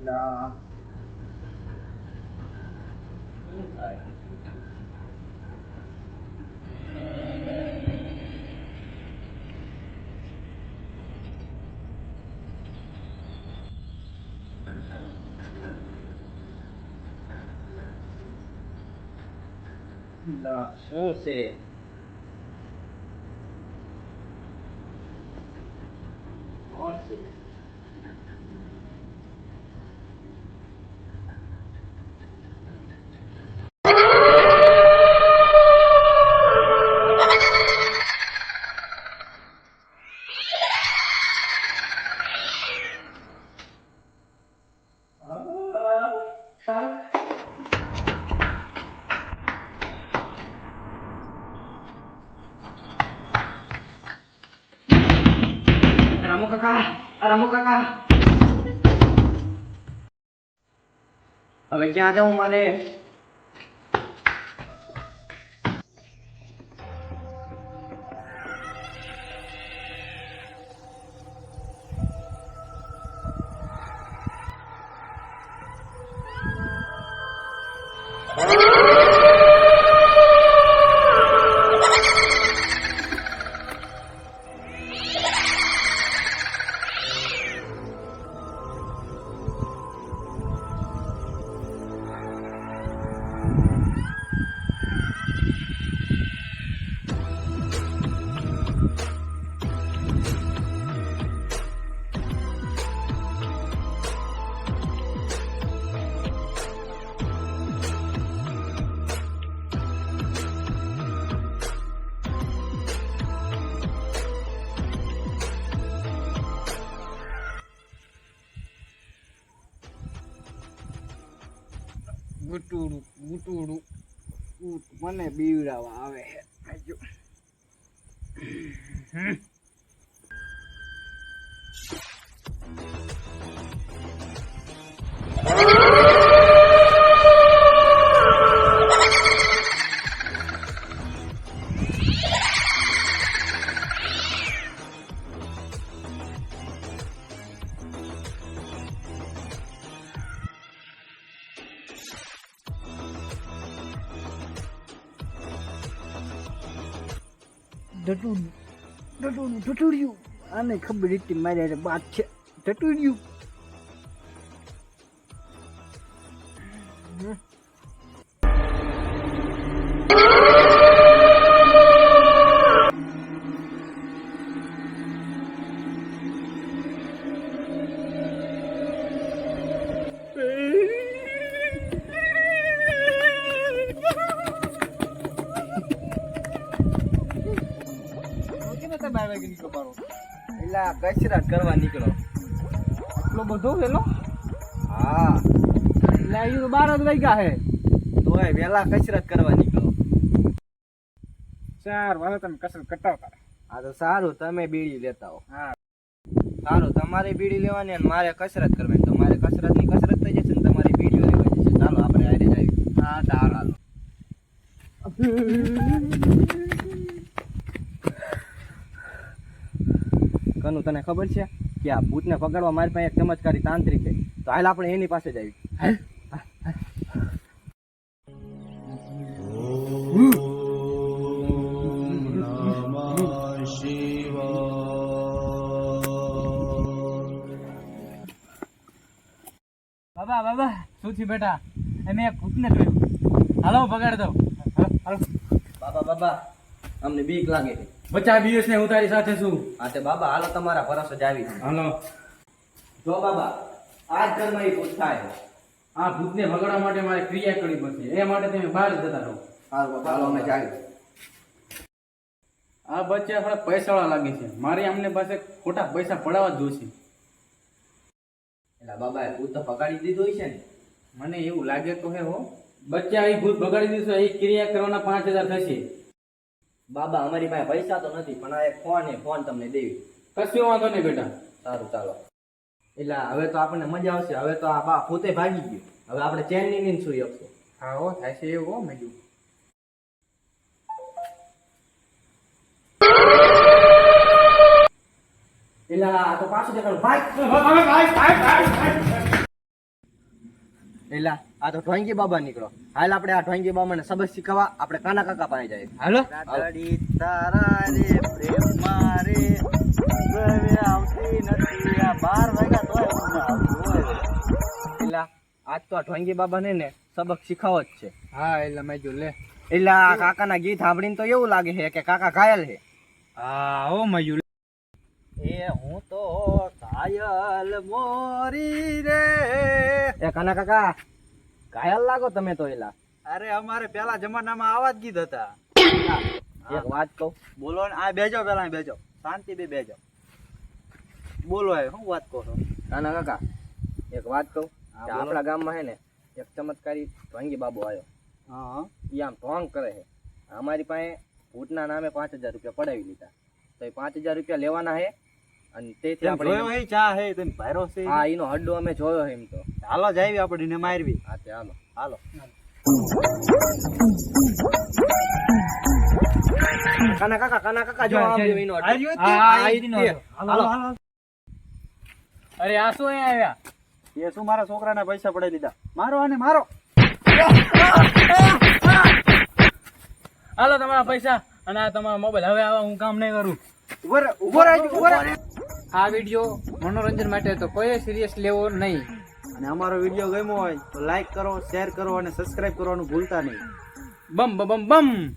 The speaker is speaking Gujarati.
ના શું થાય ના શું છે કોણ છે રામુ કાકા રામુ કાકા હવે ક્યાં જાઉં મારે ગુટુડું ગુટુડું. મને બીવડાવવા આવે છે. હમ. ડટુડું ડટુડું આને ખબર હતી મારે બાદ છે. કચરા કરવા નીકળો. એટલો બધો વેલો હા. એટલે અહીં તો બાર જ વાગ્યા હે તોય વેલા કસરત કરવા નીકળો. ચાર વાગે તમે કસરત કરતા હા તો સારું તમે બીડી લેતા હો. હા. સારું તમારે બીડી લેવાની અને મારે કસરત કરવાની. તો મારે કસરતની કસરત થઈ જશે ને તમારી બીડીઓ લેવાની જશે ચાલો આપણે આરે હા ચાલ ચાલો કનુ તને ખબર છે કે આ ભૂતને પકડવા મારી પાસે એક ચમત્કારી તાંત્રિક છે. તો હાલ આપણે એની પાસે જ આવી બાબા બાબા શું થયું બેટા? અમે એક ભૂતને જોયું. હાલો પગાડ દો. હાલો બાબા બાબા. અમને બીક લાગે છે. બચ્ચા દિવસ ને હું તારી સાથે છું. હા તે બાબા હાલો તમારા ભરોસે જ આવી હાલો. જો બાબા આજ ઘરમાં એ ભૂત થાય. આ ભૂતને ભગાડવા માટે મારે ક્રિયા કરવી પડશે. એ માટે તમે બહાર જતા રહો. સારું બાબા હાલો અમે જાવી આ બચ્ચા આપણા પૈસાવાળા લાગે છે. મારે અમને પાસે ખોટા પૈસા પડાવવા જ જોશે. એટલે બાબા એ ભૂત તો ભગાડી દીધું હોય છે ને. મને એવું લાગે તો હે હો. બચ્ચા એ ભૂત ભગાડી દીધું એ ક્રિયા કરવાના પાંચ હજાર થશે. બાબા અમારી પાસે પૈસા તો નથી પણ આ એક ફોન એ ફોન તમને દેવી. કશું વાંધો નહીં બેટા. સારું ચાલો. એટલે હવે તો આપણને મજા આવશે હવે તો આ બા પોતે ભાગી ગયું. હવે આપણે ચેનની નીંદ સુઈ આપશું. હા હો થાય છે એવું હો મેં એટલે આ તો પાછું દેખાડું. ભાઈ! ભાઈ ભાઈ ભાઈ ભાઈ. એલા આ તો ઢોંગી બાબા નીકળો. હાલ આપણે આ ઢોંગી બાબાને સબક શીખવા આપણે કાના કાકા પાસે જાય હાલો? તારા રે પ્રેમ મારે આવતી નથી આ બાર વાગ્યા તોય એલા આજ તો આ ઢોંગી બાબાને ને સબક શીખવો જ છે. હા એટલે મેં જો લે. એલા આ કાકાના ગીત સાંભળીને તો એવું લાગે છે કે કાકા ઘાયલ છે. હા ઓ મયુર એ હું તો ઘાયલ મોરી રે એ કાના કાકા ઘાયલ લાગો તમે તો એલા. અરે અમારે પેલા જમાનામાં આવા જ ગીત હતા. એક વાત કહું. બોલો ને આ બેજો પેલા અહીં બેજો. શાંતિ બે બેજો. બોલો હવે શું વાત કહો? છો કાના કાકા એક વાત કહું. હા, કે બોલો. આપણા ગામમાં હે ને એક ચમત્કારી ભંગી બાબુ આવ્યો હા. ઈ આમ ઢોંગ કરે છે અમારી પાસે ભૂતના નામે પાંચ હજાર રૂપિયા પડાવી લીધા. તો એ પાંચ હજાર રૂપિયા લેવાના છે અને તેથી આપણે જોયો હે ચા હે તેમ ભાયરો છે. હા એનો હડ્ડો અમે જોયો હે એમ તો. હાલો જાવી આપણે ને મારવી. હા તે હાલો. હાલો. કાના કાકા કાના કાકા જો જો એનો હડ્ડો. હા, આ આ ઈ ઈનો તે. હતો. હાલો હાલો. અરે આ શું આવ્યા? એ શું મારા છોકરાના પૈસા પડાવી લીધા મારો આને મારો. હાલો તમારા પૈસા અને આ તમારા મોબાઈલ. હવે આવા હું કામ નહીં કરું. ઊભો રહે ઊભો રહે ઊભો રહે. આ વીડિયો મનોરંજન માટે તો કોઈ સિરિયસ લેવો નહીં. અને અમારો વીડિયો ગમ્યો હોય તો લાઈક કરો શેર કરો અને સબસ્ક્રાઇબ કરવાનું ભૂલતા નહીં. બમ બમ બમ બમ.